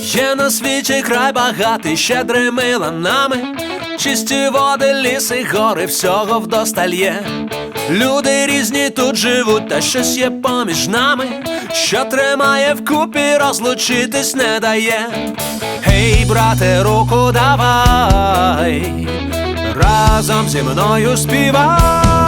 Є на світі край багатий щедрими ланами, чисті води, ліси, гори, всього вдосталь є. Люди різні тут живуть, та щось є поміж нами, що тримає вкупі, розлучитись не дає. Гей, брате, руку давай, разом зі мною співай.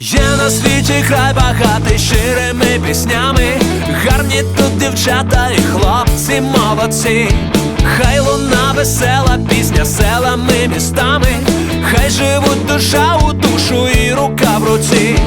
Є на світі край багатий щирими піснями, гарні тут дівчата і хлопці молодці. Хай луна весела пісня селами, містами, хай живуть душа у душу і рука в руці.